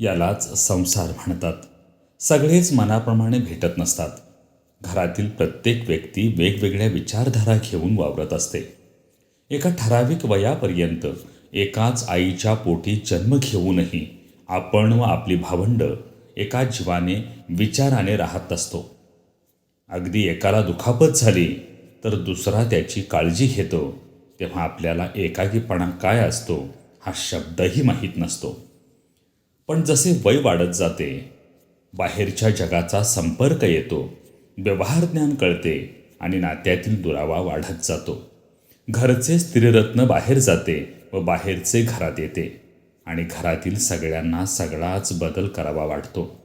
यालाच संसार म्हणतात. सगळेच मनाप्रमाणे भेटत नसतात. घरातील प्रत्येक व्यक्ती वेगवेगळ्या विचारधारा घेऊन वावरत असते. एका ठराविक वयापर्यंत एकाच आईच्या पोटी जन्म घेऊनही आपण व आपली भावंड एका जीवाने विचाराने राहत असतो. अगदी एकाला दुखापत झाली तर दुसरा त्याची काळजी घेतो. तेव्हा आपल्याला एकाकीपणा काय असतो हा शब्दही माहीत नसतो. पण जसे वय वाढत जाते बाहेरच्या जगाचा संपर्क येतो व्यवहार ज्ञान कळते आणि नात्यातील दुरावा वाढत जातो. घरचे स्त्रीरत्न बाहेर जाते व बाहेरचे घरात येते आणि घरातील सगळ्यांना सगळाच बदल करावा वाटतो.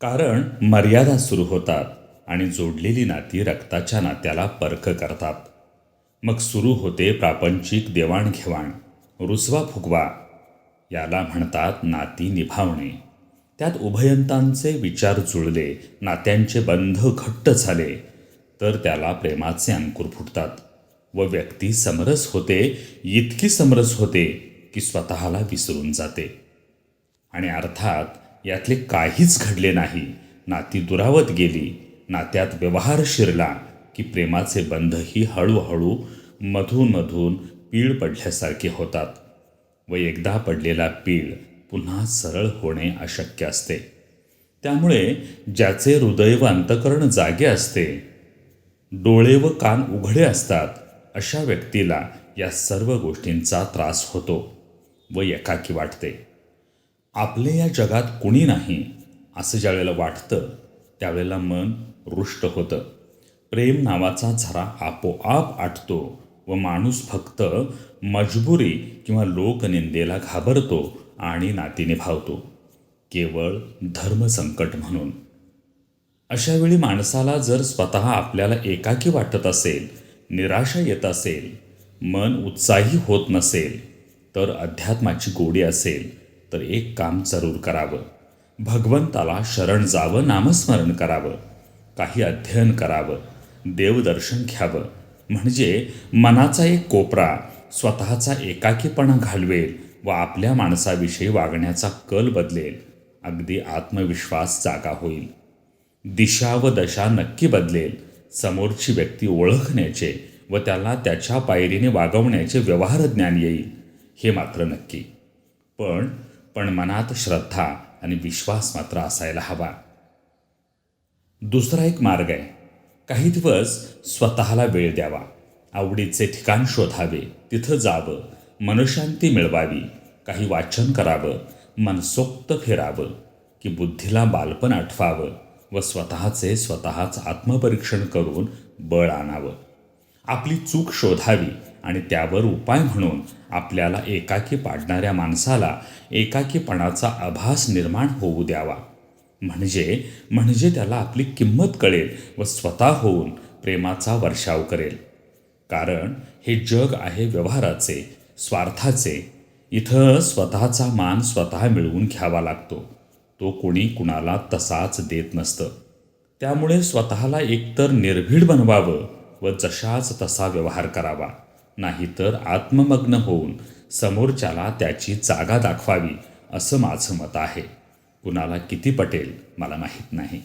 कारण मर्यादा सुरू होतात आणि जोडलेली नाती रक्ताच्या नात्याला परख करतात. मग सुरू होते प्रापंचिक देवाणघेवाण रुसवा फुगवा याला म्हणतात नाती निभावणे. त्यात उभयंतांचे विचार जुळले नात्यांचे बंध घट्ट झाले. तर त्याला प्रेमाचे अंकुर फुटतात. व व्यक्ती समरस होते इतकी समरस होते की स्वतःला विसरून जाते. आणि अर्थात यातले काहीच घडले नाही. नाती दुरावत गेली नात्यात व्यवहार शिरला की प्रेमाचे बंधही हळूहळू मधून मधून पीळ पडल्यासारखे होतात. व एकदा पडलेला पीळ पुन्हा सरळ होणे अशक्य असते. त्यामुळे ज्याचे हृदय व अंतकरण जागे असते डोळे व कान उघडे असतात अशा व्यक्तीला या सर्व गोष्टींचा त्रास होतो व एकाकी वाटते. आपले या जगात कुणी नाही असं ज्यावेळेला वाटतं त्यावेळेला मन रुष्ट होतं. प्रेम नावाचा झरा आपोआप आटतो व माणूस फक्त मजबुरी किंवा लोकनिंदेला घाबरतो आणि नातीने भावतो केवळ धर्मसंकट म्हणून. अशावेळी माणसाला जर स्वतः आपल्याला एकाकी वाटत असेल निराशा येत असेल मन उत्साही होत नसेल तर अध्यात्माची गोडी असेल तर एक काम जरूर करावं. भगवंताला शरण जावं नामस्मरण करावं. काही अध्ययन करावं. देवदर्शन घ्यावं. म्हणजे मनाचा एक कोपरा स्वतःचा एकाकीपणा घालवेल व आपल्या माणसाविषयी वागण्याचा कल बदलेल. अगदी आत्मविश्वास जागा होईल. दिशा व दशा नक्की बदलेल. समोरची व्यक्ती ओळखण्याचे व त्याला त्याच्या पायरीने वागवण्याचे व्यवहार ज्ञान येईल हे मात्र नक्की. पण पण मनात श्रद्धा आणि विश्वास मात्र असायला हवा. दुसरा एक मार्ग आहे. काही दिवस स्वतःला वेळ द्यावा. आवडीचे ठिकाण शोधावे. तिथं जावं. मनशांती मिळवावी. काही वाचन करावं. मनसोक्त फिरावं. की बुद्धीला बालपण आठवावं व स्वतःचे स्वतःच आत्मपरीक्षण करून बळ आणावं. आपली चूक शोधावी आणि त्यावर उपाय म्हणून आपल्याला एकाकी पाडणाऱ्या माणसाला एकाकीपणाचा आभास निर्माण होऊ द्यावा. म्हणजे म्हणजे त्याला आपली किंमत कळेल व स्वतः होऊन प्रेमाचा वर्षाव करेल. कारण हे जग आहे व्यवहाराचे स्वार्थाचे. इथं स्वतःचा मान स्वतः मिळवून घ्यावा लागतो. तो कोणी कुणाला तसाच देत नसतं. त्यामुळे स्वतःला एकतर निर्भीड बनवावं व जशाच तसा व्यवहार करावा. नाहीतर आत्ममग्न होऊन समोरच्याला त्याची जागा दाखवावी असं माझं मत आहे. कुणाला किती पटेल मला माहीत नाही.